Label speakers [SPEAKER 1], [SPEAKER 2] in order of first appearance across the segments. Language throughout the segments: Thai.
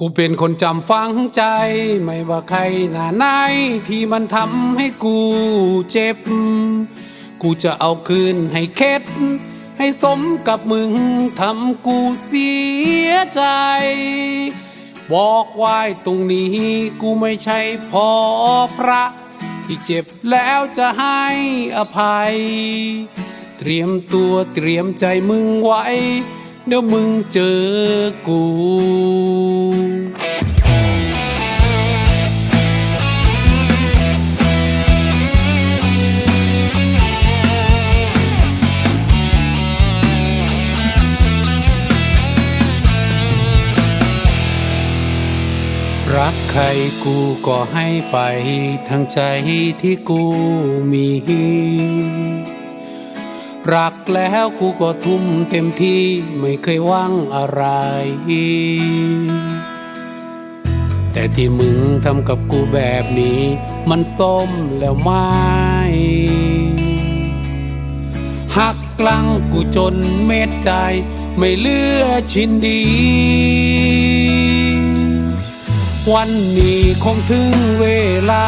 [SPEAKER 1] กูเป็นคนจำฝังใจ ไม่ว่าใครหน้าไหนที่มันทำให้กูเจ็บ กูจะเอาคืนให้เข็ด ให้สมกับมึงทำกูเสียใจ บอกไว้ตรงนี้กูไม่ใช่พอพระ ที่เจ็บแล้วจะให้อภัย เตรียมตัวเตรียมใจมึงไว้เดี๋ยวมึงเจอกู รักใครกูก็ให้ไปทั้งใจที่กูมี รักแล้วกูก็ทุ่มเต็มที่ไม่เคยว่างอะไร แต่ที่มึงทำกับกูแบบนี้ มันส้มแล้วไหมหักกลังกูจนเม็ดใจไม่เลือชิ้นดี วันนี้คงถึงเวลา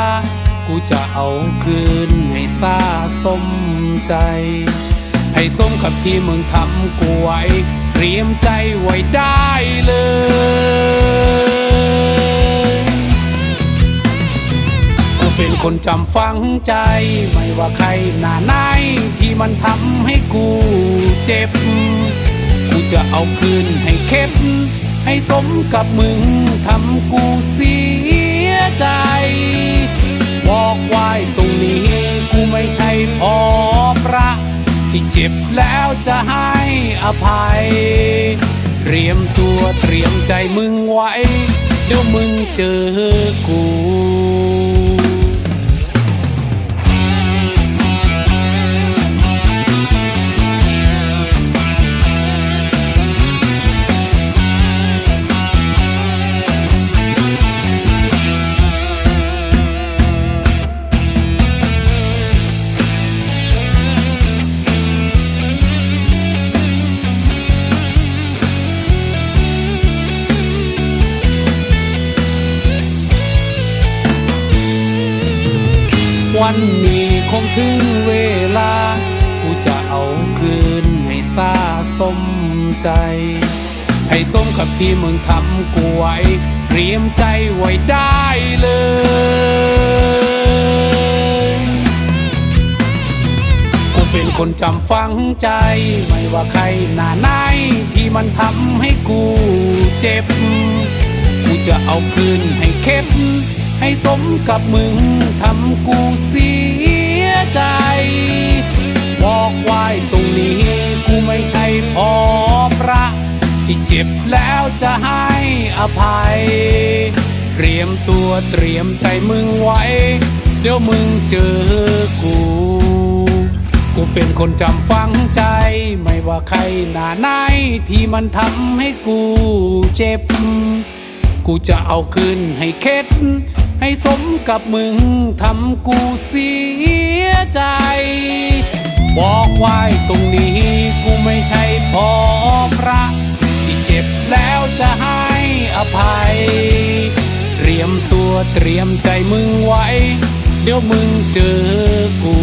[SPEAKER 1] กูจะเอาคืนให้ซาสมใจ ให้สมกับที่มึงทำกูไว้ เตรียมใจไว้ได้เลยกูเป็นคนจำฝังใจ ไม่ว่าใครหน้าไหนที่มันทำให้กูเจ็บ กูจะเอาคืนให้เข็ด ให้สมกับมึงทำกูเสียใจ บอกไว้ตรงนี้กูไม่ใช่พอพระ ที่เจ็บแล้วจะให้อภัย เตรียมตัวเตรียมใจมึงไว้ เดี๋ยวมึงเจอกู วันนี้คงถึงเวลา กูจะเอาคืนให้ซาสมใจ ให้สมกับที่มึงทำกูไว้ เตรียมใจไว้ได้เลยกูเป็นคนจำฝังใจ ไม่ว่าใครหน้าไหนที่มันทำให้กูเจ็บ กูจะเอาคืนให้ ให้สมกับมึงทำกูเสียใจบอกไว้ตรงนี้กูไม่ใช่พอพระ ที่เจ็บแล้วจะให้อภัย เตรียมตัวเตรียมใจมึงไว้ เดี๋ยวมึงเจอกู กูเป็นคนจำฝังใจไม่ว่าใครหน้าไหนที่มันทำให้กูเจ็บ กูจะเอาคืนให้เข็ด ให้สมกับมึงทำกูเสียใจ บอกไว้ตรงนี้กูไม่ใช่พอพระ ที่เจ็บแล้วจะให้อภัย เตรียมตัวเตรียมใจมึงไว้ เดี๋ยวมึงเจอกู